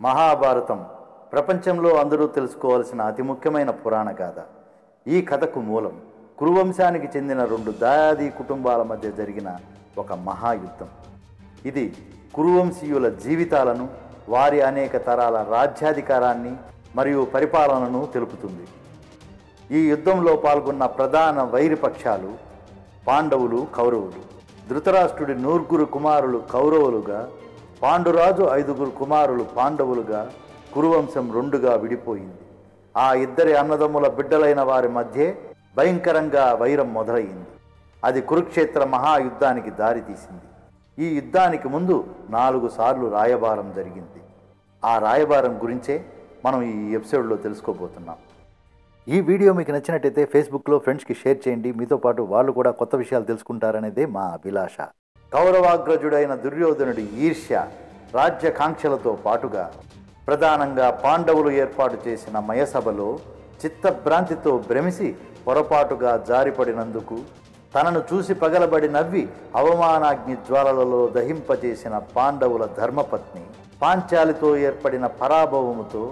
మహాభారతం ప్రపంచంలో అందరూ తెలుసుకోవాల్సిన అతి ముఖ్యమైన పురాణ గాథ. ఈ కథకు మూలం కురువంశానికి చెందిన రెండు దాయాది కుటుంబాల మధ్య జరిగిన ఒక మహాయుద్ధం. ఇది కురువంశీయుల జీవితాలను వారి అనేక తరాల రాజ్యాధికారాన్ని మరియు పరిపాలనను తెలుపుతుంది. ఈ యుద్ధంలో పాల్గొన్న ప్రధాన వైరిపక్షాలు పాండవులు కౌరవులు. ధృతరాష్ట్రుడి నూర్గురు కుమారులు కౌరవులుగా పాండురాజు ఐదుగురు కుమారులు పాండవులుగా కురువంశం రెండుగా విడిపోయింది. ఆ ఇద్దరి అన్నదమ్ముల బిడ్డలైన వారి మధ్య భయంకరంగా వైరం మొదలయ్యింది. అది కురుక్షేత్ర మహాయుద్ధానికి దారితీసింది ఈ యుద్ధానికి ముందు నాలుగు సార్లు రాయబారం జరిగింది. ఆ రాయబారం గురించే మనం ఈ ఎపిసోడ్లో తెలుసుకోబోతున్నాం. ఈ వీడియో మీకు నచ్చినట్టయితే ఫేస్బుక్లో ఫ్రెండ్స్కి షేర్ చేయండి. మీతో పాటు వాళ్ళు కూడా కొత్త విషయాలు తెలుసుకుంటారనేదే మా అభిలాష. కౌరవాగ్రజుడైన దుర్యోధనుడి ఈర్ష్య రాజ్యకాంక్షలతో పాటుగా ప్రధానంగా పాండవులు ఏర్పాటు చేసిన మయసభలో చిత్తభ్రాంతితో భ్రమిసి పొరపాటుగా జారిపడినందుకు తనను చూసి పగలబడి నవ్వి అవమానాగ్ని జ్వాలలలో దహింపజేసిన పాండవుల ధర్మపత్ని పాంచాలితో ఏర్పడిన పరాభవముతో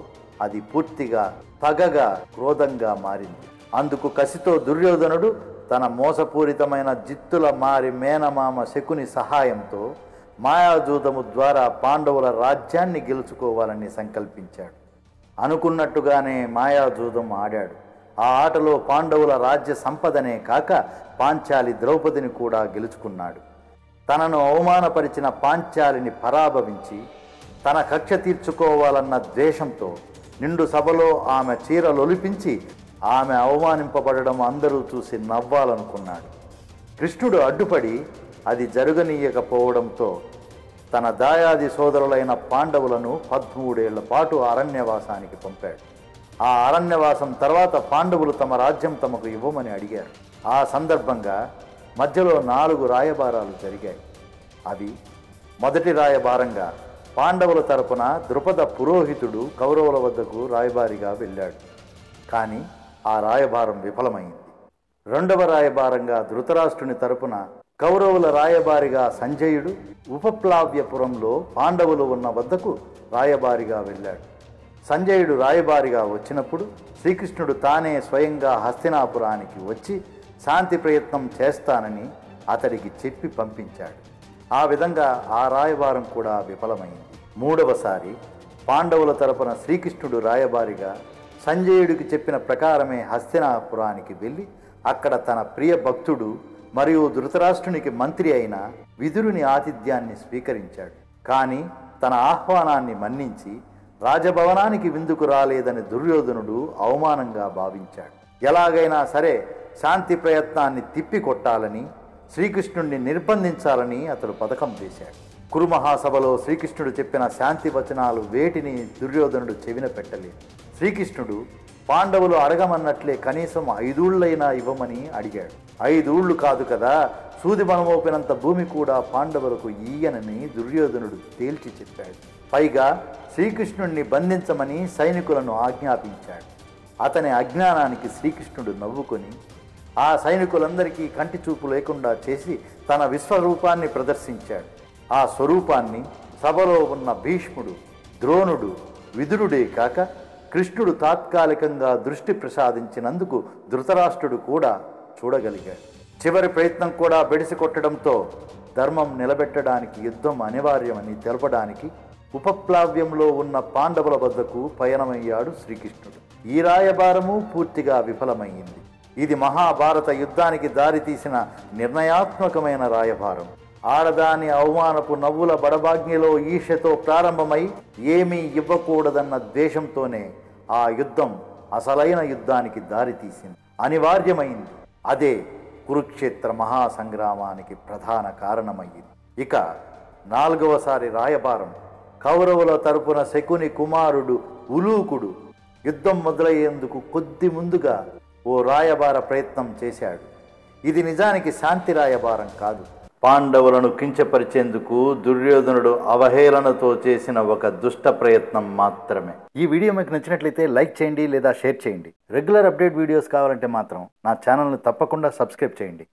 అది పూర్తిగా పగగా క్రోధంగా మారింది. అందుకు కసితో దుర్యోధనుడు తన మోసపూరితమైన జిత్తుల మారి మేనమామ శకుని సహాయంతో మాయాజూతము ద్వారా పాండవుల రాజ్యాన్ని గెలుచుకోవాలని సంకల్పించాడు. అనుకున్నట్టుగానే మాయాజూదం ఆడాడు. ఆ ఆటలో పాండవుల రాజ్య సంపదనే కాక పాంచాలి ద్రౌపదిని కూడా గెలుచుకున్నాడు. తనను అవమానపరిచిన పాంచాలిని పరాభవించి తన కక్ష తీర్చుకోవాలన్న ద్వేషంతో నిండు సభలో ఆమె చీరలొలిపించి ఆమె అవమానింపబడడం అందరూ చూసి నవ్వాలనుకున్నాడు. కృష్ణుడు అడ్డుపడి అది జరగనీయకపోవడంతో తన దాయాది సోదరులైన పాండవులను పద్మూడేళ్ళ పాటు అరణ్యవాసానికి పంపాడు. ఆ అరణ్యవాసం తర్వాత పాండవులు తమ రాజ్యం తమకు ఇవ్వమని అడిగారు. ఆ సందర్భంగా మధ్యలో నాలుగు రాయబారాలు జరిగాయి. అవి మొదటి రాయబారంగా పాండవుల తరపున ద్రుపద పురోహితుడు కౌరవుల వద్దకు రాయబారిగా వెళ్ళాడు. కానీ ఆ రాయబారం విఫలమైంది. రెండవ రాయబారంగా ధృతరాష్ట్రుని తరపున కౌరవుల రాయబారిగా సంజయుడు ఉపప్లావ్యపురంలో పాండవులు ఉన్న వద్దకు రాయబారిగా వెళ్ళాడు. సంజయుడు రాయబారిగా వచ్చినప్పుడు శ్రీకృష్ణుడు తానే స్వయంగా హస్తినాపురానికి వచ్చి శాంతి ప్రయత్నం చేస్తానని అతడికి చెప్పి పంపించాడు. ఆ విధంగా ఆ రాయబారం కూడా విఫలమైంది. మూడవసారి పాండవుల తరపున శ్రీకృష్ణుడు రాయబారిగా సంజయుడికి చెప్పిన ప్రకారమే హస్తినాపురానికి వెళ్ళి అక్కడ తన ప్రియ భక్తుడు మరియు ధృతరాష్ట్రునికి మంత్రి అయిన విదురుని ఆతిథ్యాన్ని స్వీకరించాడు. కానీ తన ఆహ్వానాన్ని మన్నించి రాజభవనానికి విందుకు రాలేదని దుర్యోధనుడు అవమానంగా భావించాడు. ఎలాగైనా సరే శాంతి ప్రయత్నాన్ని తిప్పికొట్టాలని శ్రీకృష్ణుణ్ణి నిర్బంధించాలని అతడు పథకం చేశాడు కురుమహాసభలో శ్రీకృష్ణుడు చెప్పిన శాంతి వచనాలు వేటిని దుర్యోధనుడు చెవిన పెట్టలేదు. శ్రీకృష్ణుడు పాండవులు అడగమన్నట్లే కనీసం ఐదూళ్ళైనా ఇవ్వమని అడిగాడు. ఐదూళ్ళు కాదు కదా సూది మనమోపినంత భూమి కూడా పాండవులకు ఈయనని దుర్యోధనుడు తేల్చి చెప్పాడు. పైగా శ్రీకృష్ణుణ్ణి బంధించమని సైనికులను ఆజ్ఞాపించాడు. అతని అజ్ఞానానికి శ్రీకృష్ణుడు నవ్వుకొని ఆ సైనికులందరికీ కంటి చూపు లేకుండా చేసి తన విశ్వరూపాన్ని ప్రదర్శించాడు. ఆ స్వరూపాన్ని సభలో ఉన్న భీష్ముడు ద్రోణుడు విదురుడే కాక కృష్ణుడు తాత్కాలికంగా దృష్టి ప్రసాదించినందుకు ధృతరాష్ట్రుడు కూడా చూడగలిగాడు. చివరి ప్రయత్నం కూడా బెడిసి కొట్టడంతో ధర్మం నిలబెట్టడానికి యుద్ధం అనివార్యమని తెలపడానికి ఉపప్లావ్యంలో ఉన్న పాండవుల వద్దకు పయనమయ్యాడు శ్రీకృష్ణుడు. ఈ రాయబారము పూర్తిగా విఫలమైంది. ఇది మహాభారత యుద్ధానికి దారితీసిన నిర్ణయాత్మకమైన రాయభారం ఆడదాని అవమానపు నవ్వుల బడబాగ్నిలో ఈషతో ప్రారంభమై ఏమీ ఇవ్వకూడదన్న ద్వేషంతోనే ఆ యుద్ధం అసలైన యుద్ధానికి దారితీసింది. అనివార్యమైంది. అదే కురుక్షేత్ర మహాసంగ్రామానికి ప్రధాన కారణమయ్యింది. ఇక నాలుగవసారి రాయబారం. కౌరవుల తరపున శకుని కుమారుడు ఉలూకుడు యుద్ధం మొదలయ్యేందుకు కొద్ది ముందుగా ఓ రాయబార ప్రయత్నం చేశాడు. ఇది నిజానికి శాంతి రాయబారం కాదు. పాండవులను కించపరిచేందుకు దుర్యోధనుడు అవహేళనతో చేసిన ఒక దుష్ట ప్రయత్నం మాత్రమే. ఈ వీడియో మీకు నచ్చినట్లయితే లైక్ చేయండి లేదా షేర్ చేయండి. రెగ్యులర్ అప్డేట్ వీడియోస్ కావాలంటే మాత్రం నా ఛానల్ని తప్పకుండా సబ్స్క్రైబ్ చేయండి.